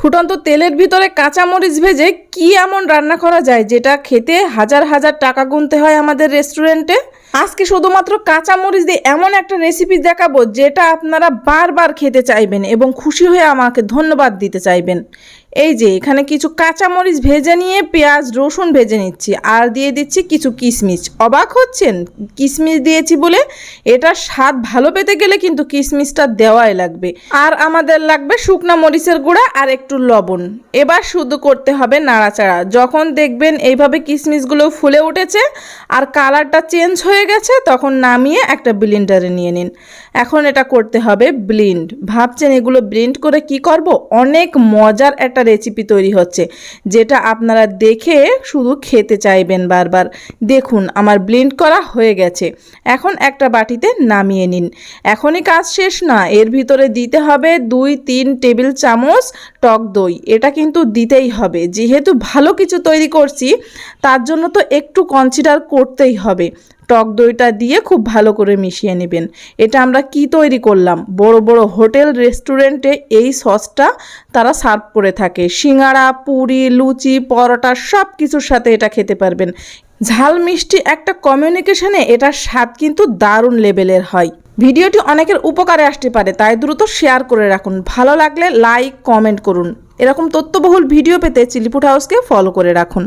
ফুটন্ত তেলের ভিতরে কাঁচামরিচ ভেজে কি এমন রান্না করা যায় যেটা খেতে হাজার হাজার টাকা গুনতে হয় আমাদের রেস্টুরেন্টে? আজকে শুধুমাত্র কাঁচামরিচ দিয়ে এমন একটা রেসিপি দেখাবো যেটা আপনারা বারবার খেতে চাইবেন এবং খুশি হয়ে আমাকে ধন্যবাদ দিতে চাইবেন। এই যে, এখানে কিছু কাঁচামরিচ ভেজে নিয়ে পেঁয়াজ, রসুন ভেজে নিচ্ছি। আর দিয়ে দিচ্ছি কিছু কিশমিশ অবাক হচ্ছেন? কিশমিশ দিয়েছি বলে? এটা স্বাদ ভালো পেতে গেলে কিন্তু কিশমিশটা দেওয়াই লাগবে। আর আমাদের লাগবে শুকনা মরিচের গুঁড়া আর একটু লবণ। এবার শুধু করতে হবে নাড়াচাড়া। যখন দেখবেন এইভাবে কিশমিশগুলো ফুলে উঠেছে আর কালারটা চেঞ্জ হয়ে গেছে, তখন নামিয়ে একটা ব্লিন্ডারে নিয়ে নিন। এখন এটা করতে হবে ব্লিন্ড। ভাবছেন এগুলো ব্লিন্ড করে কি করব? অনেক মজার একটা রেসিপি তৈরি হচ্ছে, যেটা আপনারা দেখে শুধু খেতে চাইবেন বারবার। দেখুন, আমার ব্লিন্ড করা হয়ে গেছে। এখন একটা বাটিতে নামিয়ে নিন। এখনই কাজ শেষ না, এর ভিতরে দিতে হবে দুই, তিন টেবিল চামচ টক দই। এটা কিন্তু দিতেই হবে। যেহেতু ভালো কিছু তৈরি করছি, তার জন্য তো একটু কনসিডার করতেই হবে। টক দইটা দিয়ে খুব ভালো করে মিশিয়ে নেবেন। এটা আমরা কি তৈরি করলাম? বড় বড় হোটেল, রেস্টুরেন্টে এই সসটা তারা সার্ভ করে থাকে। সিঙ্গাড়া, পুরি, লুচি, পরোটা সব কিছুর সাথে এটা খেতে পারবেন। ঝাল মিষ্টি একটা কমিউনিকেশনে এটার স্বাদ কিন্তু দারুণ লেভেলের হয়। ভিডিওটি অনেকের উপকারে আসতে পারে, তাই দ্রুত শেয়ার করে রাখুন। ভালো লাগলে লাইক, কমেন্ট করুন। এরকম তথ্যবহুল ভিডিও পেতে চিলিপুট হাউসকে ফলো করে রাখুন।